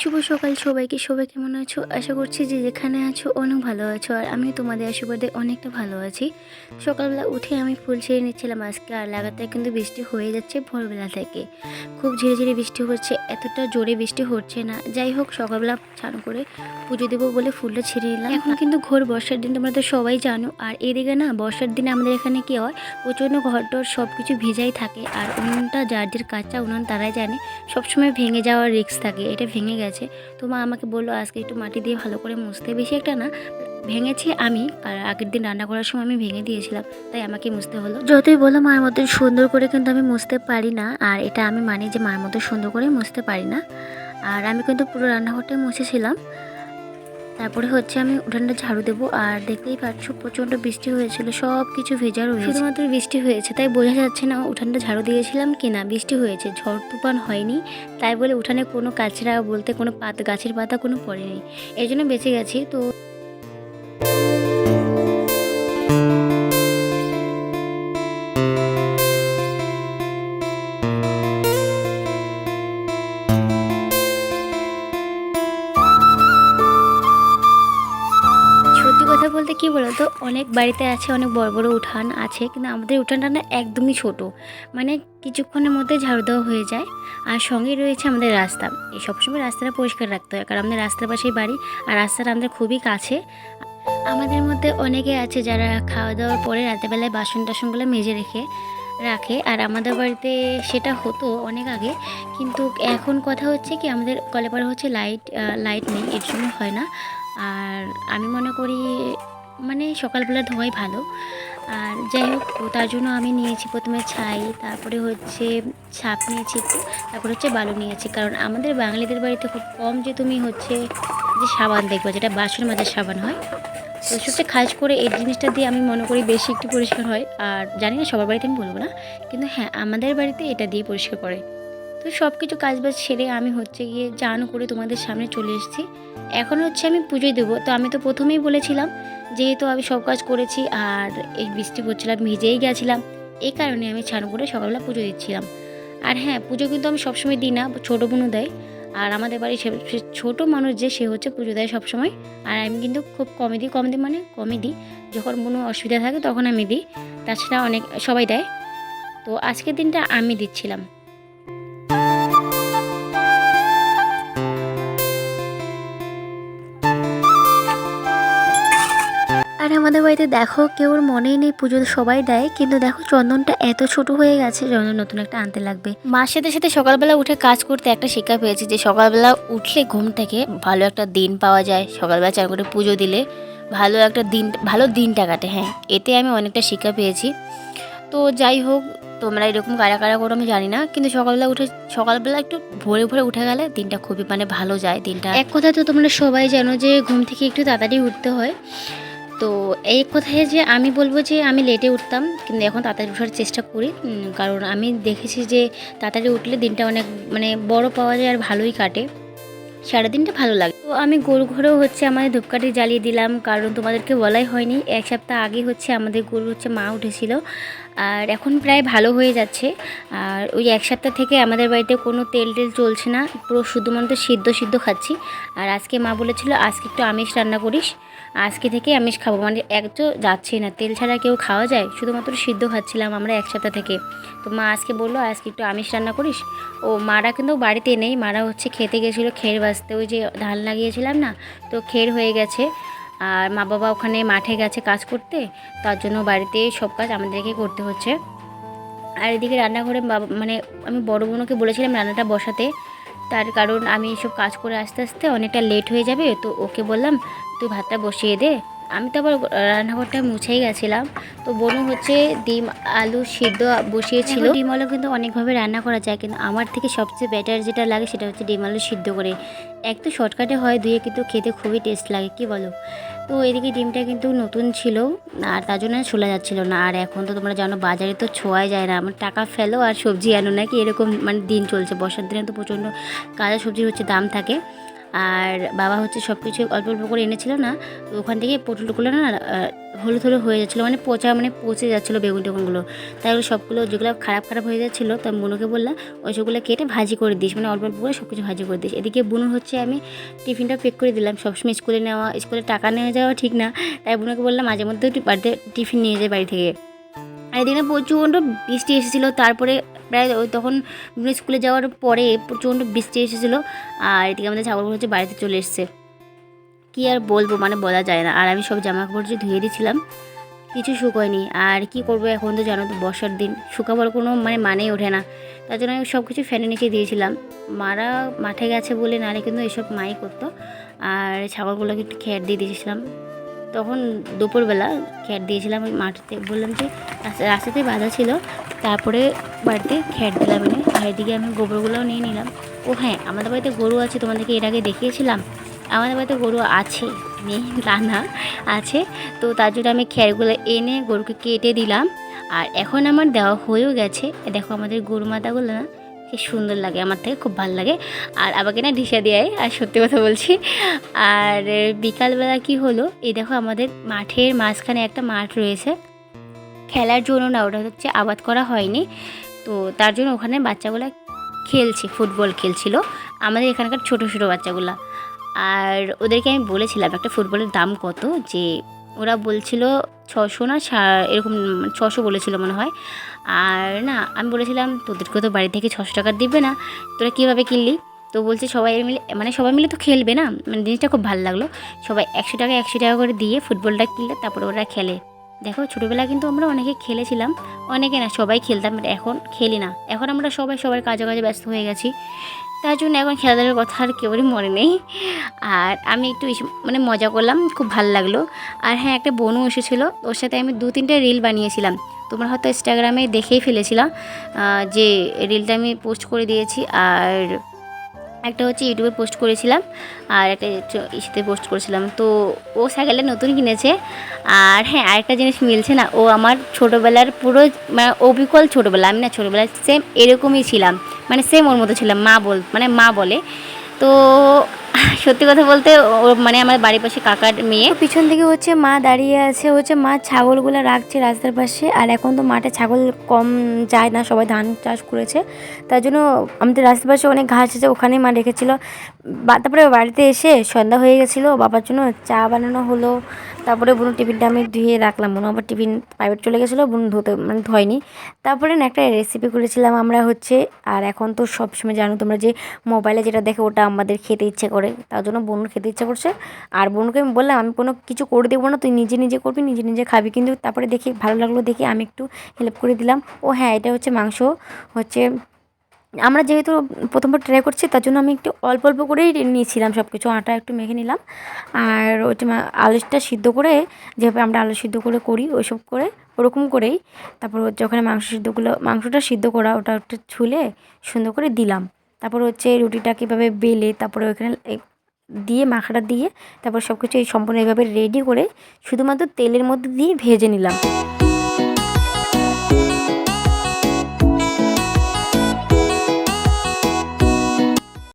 শুভ সকাল সবাইকে। সবাই কেমন আছো? আশা করছি যে যেখানে আছো অনেক ভালো আছো আর আমি তোমাদের আশীর্বাদে অনেকটা ভালো আছি। সকালবেলা উঠে আমি ফুল ছেড়ে নিচ্ছিলাম আজকে আর লাগাতার কিন্তু বৃষ্টি হয়ে যাচ্ছে ভোরবেলা থেকে। খুব ঝিরে ঝিরে বৃষ্টি হচ্ছে, এতটা জোরে বৃষ্টি হচ্ছে না। যাই হোক, সকালবেলা স্নান করে পুজো দেবো বলে ফুলটা ছিঁড়ে নিলাম। এখন কিন্তু ঘোর বর্ষার দিন, তোমরা তো সবাই জানো। আর এদিকে না, বর্ষার দিনে আমাদের এখানে কি হয়, প্রচণ্ড ঘর টর সব কিছু ভেজাই থাকে। আর উনুনটা যার যার কাঁচা উনুন তারাই জানে, সবসময় ভেঙে যাওয়ার রিস্ক থাকে। এটা ভেঙে গেছে। তো মা আমাকে বলল, আজকে একটু মাটি দিয়ে ভালো করে মুছতে। বেশি একটা না, ভেঙেছি আমি, আর আগের দিন রান্না করার সময় আমি ভেঙে দিয়েছিলাম, তাই আমাকে মুছতে হলো। যতই বলো মায়ের মতো সুন্দর করে কিন্তু আমি মুছতে পারি না, আর এটা আমি মানি যে মার মতো সুন্দর করে মুছতে পারি না। আর আমি কিন্তু পুরো রান্নাঘরটাই মুছেছিলাম। তারপরে হচ্ছে আমি উঠানটা ঝাড়ু দেবো আর দেখতেই পাচ্ছ প্রচণ্ড বৃষ্টি হয়েছিল সব কিছু ভেজা রয়েছে শুধুমাত্র বৃষ্টি হয়েছে, তাই বোঝা যাচ্ছে না উঠানটা ঝাড়ু দিয়েছিলাম কি না বৃষ্টি হয়েছে, ঝড় তুফান হয়নি, তাই বলে উঠানে কোনো কাচরা বলতে কোনো পাত, গাছের পাতা কোনো পড়েনি এই জন্য বেঁচে গেছি। তো অনেক বাড়িতে আছে, অনেক বড় বড় উঠান আছে, কিন্তু আমাদের উঠানটা না একদমই ছোট। মানে কিছুক্ষণের মধ্যে ঝাড়ু দেওয়া হয়ে যায় আর সঙ্গে রয়েছে আমাদের রাস্তা। এই সবসময় রাস্তাটা পরিষ্কার রাখতে হয়, কারণ আমাদের রাস্তার পাশেই বাড়ি আর রাস্তাটা আমাদের খুবই কাছে। আমাদের মধ্যে অনেকে আছে যারা খাওয়া দাওয়ার পরে রাতেরবেলায় বাসন টাসনগুলো মেজে রেখে, রাখে আর আমাদের বাড়িতে সেটা হতো অনেক আগে, কিন্তু এখন কথা হচ্ছে কি আমাদের কলেপাড়ে হচ্ছে লাইট লাইট নেই, এর জন্য হয় না। আর আমি মনে করি মানে সকালবেলা ধোয়াই ভালো। আর যাই হোক তার জন্য আমি নিয়েছি প্রথমে ছাই, তারপরে হচ্ছে ছাপ নিয়েছি তারপরে হচ্ছে বালু নিয়েছি। কারণ আমাদের বাঙালিদের বাড়িতে খুব কম যে তুমি হচ্ছে যে সাবান দেখবে, যেটা বাসন মাজার সাবান হয়। তো সবচেয়ে খাস করে এই জিনিসটা দিয়ে আমি মনে করি বেশি একটু পরিষ্কার হয়। আর জানি না সবার বাড়িতে আমি বলব না, কিন্তু হ্যাঁ আমাদের বাড়িতে এটা দিয়ে পরিষ্কার করে। তো সব কিছু কাজবাজ সেরে আমি হচ্ছে গিয়ে চান করে তোমাদের সামনে চলে এসেছি। এখন হচ্ছে আমি পুজোয় দেবো। তো আমি তো প্রথমেই বলেছিলাম যেহেতু আমি সব কাজ করেছি আর এই বৃষ্টি পড়ছিলাম ভিজেই গেছিলাম। এই কারণে আমি স্নান করে সকালবেলা পুজো দিচ্ছিলাম। আর হ্যাঁ পুজো কিন্তু আমি সবসময় দিই না, ছোটো বোনও দেয়। আর আমাদের বাড়ির সে- ছোটো মানুষ যে, সে হচ্ছে পুজো দেয় সবসময়। আর আমি কিন্তু খুব কমই দিই, কম দিই মানে কমই দিই। যখন কোনো অসুবিধা থাকে তখন আমি দিই। তাছাড়া অনেক, সবাই দেয়। তো আজকের দিনটা আমি দিচ্ছিলাম। আমাদের বাড়িতে দেখো কেউর মনেই নেই পুজো সবাই দেয় কিন্তু দেখো চন্দনটা এত ছোট হয়ে গেছে চন্দন নতুন একটা আনতে লাগবে। মার সাথে সাথে সকালবেলা উঠে কাজ করতে একটা শিক্ষা পেয়েছি যে সকালবেলা উঠলে ঘুম থেকে ভালো একটা দিন পাওয়া যায়। সকালবেলা চান করে পুজো দিলে ভালো একটা দিন ভালো দিনটা কাটে হ্যাঁ। এতে আমি অনেকটা শিক্ষা পেয়েছি। তো যাই হোক তোমরা এরকম কারা কারা করো আমি জানি না কিন্তু সকালবেলা উঠে সকালবেলা একটু ভোরে ভোরে উঠে গেলে দিনটা খুবই মানে ভালো যায় দিনটা এক কথা তো তোমরা সবাই জানো যে ঘুম থেকে একটু তাড়াতাড়ি উঠতে হয়। তো এই কথায় যে আমি বলব যে আমি লেটে উঠতাম, কিন্তু এখন তাড়াতাড়ি ওঠার চেষ্টা করি। কারণ আমি দেখেছি যে তাড়াতাড়ি উঠলে দিনটা অনেক মানে বড় পাওয়া যায় আর ভালোই কাটে। সারাদিনটা ভালো লাগে। তো আমি গরু ঘরেও হচ্ছে আমাদের ধূপকাঠি জ্বালিয়ে দিলাম, কারণ তোমাদেরকে বলাই হয়নি। এক সপ্তাহ আগে হচ্ছে আমাদের গরু হচ্ছে মা উঠেছিল, আর এখন প্রায় ভালো হয়ে যাচ্ছে। আর ওই এক সপ্তাহ থেকে আমাদের বাড়িতে কোনো তেল টেল চলছে না, পুরো শুধুমাত্র সিদ্ধ সিদ্ধ খাচ্ছি। আর আজকে মা বলেছিল, আজকে একটু আমিষ রান্না করিস। আজকে থেকে আমিষ খাব। মানে এক তো যাচ্ছেই না। তেল ছাড়া কেউ খাওয়া যায়? শুধুমাত্র সিদ্ধ খাচ্ছিলাম আমরা এক সপ্তাহ থেকে। তো মা আজকে বলল, আজকে একটু আমিষ রান্না করিস? ও মারা কিন্তু বাড়িতে নেই। মারা হচ্ছে খেতে গেছিল খের বাঁচতে ওই যে ধান লাগিয়েছিলাম না, তো খের হয়ে গেছে। আর মা বাবা ওখানে মাঠে গেছে কাজ করতে। তার জন্য বাড়িতে সব কাজ আমাদেরকে করতে হচ্ছে। আর এদিকে রান্নাঘরে বাবা মানে আমি বড় বোনকে বলেছিলাম রান্নাটা বসাতে। তার কারণ আমি সব কাজ করে আস্তে আস্তে অনেকটা লেট হয়ে যাবে। তো ওকে বললাম তুই ভাতটা বসিয়ে দে। আমি তো আবার রান্নাঘরটা মুছেই গেছিলাম। তো বোনু হচ্ছে ডিম আলু সিদ্ধ বসিয়েছিল। ডিম আলু কিন্তু অনেকভাবে রান্না করা যায় কিন্তু আমার থেকে সবচেয়ে বেটার যেটা লাগে সেটা হচ্ছে ডিম আলু সিদ্ধ করে। এক তো শর্টকাটে হয় দুয়ে কিন্তু খেতে খুবই টেস্ট লাগে কি বলো? তো এদিকে ডিমটা কিন্তু নতুন ছিল আর তার জন্য ছোলা যাচ্ছিল না। আর এখন তো তোমরা জানো বাজারে তো ছোঁয়াই যায় না। আমার টাকা ফেলো আর সবজি আনো নাকি এরকম মানে দিন চলছে। বর্ষার দিনে তো প্রচণ্ড কাঁচা সবজির হচ্ছে দাম থাকে। আর বাবা হচ্ছে সব কিছু অল্প অল্প করে এনেছিল না, তো ওখান থেকে পটলগুলো না হলুদ হলুদ হয়ে যাচ্ছিল মানে পচা মানে পচে যাচ্ছিল বেগুন টেগুনগুলো। তাই সবগুলো যেগুলো খারাপ খারাপ হয়ে যাচ্ছিল তার বুনুকে বললাম, ওই সবগুলো কেটে ভাজি করে দিস মানে অল্প অল্প করে সব কিছু ভাজি করে দিস। এদিকে বুনুর হচ্ছে আমি টিফিনটা পেক করে দিলাম, সবসময় স্কুলে নেওয়া, স্কুলে টাকা নিয়ে যাওয়া ঠিক না, তাই বুনুকে বললাম মাঝে মধ্যে বাড়িতে টিফিন নিয়ে যায় বাড়ি থেকে। আর এদিকে প্রচণ্ড বৃষ্টি এসেছিল, তারপরে প্রায় ওই তখন স্কুলে যাওয়ার পরে প্রচণ্ড বৃষ্টি এসেছিল, আর এদিকে আমাদের ছাগলগুলো হচ্ছে বাড়িতে চলে এসছে। কী আর বলব মানে বলা যায় না। আর আমি সব জামা কাপড় যে ধুয়ে দিয়েছিলাম, কিছু শুকোয়নি। আর কি করব এখন তো জানো তো, বর্ষার দিন। শুকাবার কোনো মানে মানেই ওঠে না। তার জন্য আমি সব কিছু ফ্যানের নিচে দিয়েছিলাম। মারা মাঠে গেছে বলে নাহলে কিন্তু এসব মাই করতো। আর ছাগলগুলোকে একটু খেয়ার দিয়ে দিয়েছিলাম। তখন দুপুরবেলা খ্যাট দিয়েছিলাম ওই মাঠতে। বললাম যে রাস্তা- রাস্তাতে বাঁধা ছিল, তারপরে বাড়িতে খ্যাট দিলাম এনে। আর এদিকে আমি গোবরগুলোও নিয়ে নিলাম। ও হ্যাঁ আমাদের বাড়িতে গরু আছে, তোমাদেরকে এর আগে দেখিয়েছিলাম। আমাদের বাড়িতে গরু আছে নেই তা না আছে। তো তার জন্য আমি খ্যারগুলো এনে গরুকে কেটে দিলাম। আর এখন আমার দেওয়া হয়েও গেছে। দেখো আমাদের গরু মাতাগুলো না কি সুন্দর লাগে, আমার থেকে খুব ভালো লাগে। আর আমাকে না ঢিসা দেয় আর সত্যি কথা বলছি। আর বিকালবেলা কি হলো, এই দেখো আমাদের মাঠের মাঝখানে একটা মাঠ রয়েছে। খেলার জন্য না, ওটা হচ্ছে আবাদ করা হয়নি। তো তার জন্য ওখানে বাচ্চাগুলো খেলছে, ফুটবল খেলছিল। আমাদের এখানকার ছোট ছোট বাচ্চাগুলা। আর ওদেরকে আমি বলেছিলাম, একটা ফুটবলের দাম কত? যে ওরা বলছিল ছশো না এরকম ছশো বলেছিল মনে হয়। আর না, আমি বলেছিলাম তোদেরকে তো বাড়ি থেকে ছশো টাকা দিবে না। তোরা কীভাবে কিনলি? তো বলছে সবাই মিলে মানে সবাই মিলে তো খেলবে না। মানে জিনিসটা খুব ভালো লাগল। সবাই একশো টাকা একশো টাকা করে দিয়ে ফুটবলটা কিনলে তারপরে ওরা খেলে। দেখো, ছোটোবেলায় কিন্তু আমরা অনেকে খেলেছিলাম। অনেকে না, সবাই খেলতাম এখন খেলি না। এখন আমরা সবাই সবার কাজে কাজে ব্যস্ত হয়ে গেছি। তার জন্য এখন খেলাধুলার কথা আর কেউরই মনে নেই। আর আমি একটু মানে মজা করলাম, খুব ভালো লাগল। আর হ্যাঁ একটা বোনও এসেছিল, ওর সাথে আমি দু তিনটে রিল বানিয়েছিলাম। তোমরা হয়তো ইনস্টাগ্রামে দেখেই ফেলেছিলাম যে রিলটা আমি পোস্ট করে দিয়েছি। আর একটা হচ্ছে ইউটিউবে পোস্ট করেছিলাম, আর একটা ইসেতে পোস্ট করেছিলাম। তো ও সাইকেলটা নতুন কিনেছে। আর হ্যাঁ আরেকটা জিনিস মিলছে না, ও আমার ছোটোবেলার পুরো মানে অবিকল ছোটোবেলা, আমি না ছোটোবেলায় সেম এরকমই ছিলাম। মানে সেম ওর মতো ছিলাম, মা বল মানে মা বলে। তো সত্যি কথা বলতে ও মানে আমার বাড়ির পাশে কাকার মেয়ে। পিছন থেকে হচ্ছে মা দাঁড়িয়ে আছে, হচ্ছে মা ছাগলগুলো রাখছে রাস্তার পাশে, আর এখন তো মাঠে ছাগল কম যায় না, সবাই ধান চাষ করেছে। তার জন্য আমাদের রাস্তার পাশে অনেক ঘাস আছে, ওখানেই মা রেখেছিল। তারপরে বাড়িতে এসে সন্ধ্যা হয়ে গেছিল, বাবার জন্য চা বানানো হলো। তারপরে বোন টিফিনটা আমি ধুয়ে রাখলাম। বোন আবার টিফিন প্রাইভেট চলে গেছিল, বোন ধুতে মানে ধয়নি। তারপরে না একটা রেসিপি করেছিলাম আমরা হচ্ছে, আর এখন তো সবসময় জানো তোমরা যে মোবাইলে যেটা দেখে ওটা আমাদের খেতে ইচ্ছে করে, তার জন্য বোন খেতে ইচ্ছে করছে। আর বোনকে আমি বললাম, আমি কোনো কিছু করে দেবো না, তুই নিজে নিজে করবি, নিজে নিজে খাবি। কিন্তু তারপরে দেখি, ভালো লাগল দেখি আমি একটু হেল্প করে দিলাম। ও হ্যাঁ এটা হচ্ছে মাংস, হচ্ছে আমরা যেহেতু প্রথমবার ট্রাই করছি, তার জন্য আমি একটু অল্প অল্প করেই নিয়েছিলাম সব কিছু আটা একটু মেখে নিলাম। আর ওইটা আলুটা সিদ্ধ করে, যেভাবে আমরা আলু সিদ্ধ করে করি, ওইসব করে, ওরকম করেই তারপর ওখানে মাংস সিদ্ধগুলো, মাংসটা সিদ্ধ করা, ওটা একটু ছুলে সুন্দর করে দিলাম। তারপর হচ্ছে রুটিটা কীভাবে বেলে তারপরে ওইখানে দিয়ে মাখাটা দিয়ে তারপর সব কিছু এই সম্পূর্ণ এইভাবে রেডি করে শুধুমাত্র তেলের মধ্যে দিয়ে ভেজে নিলাম।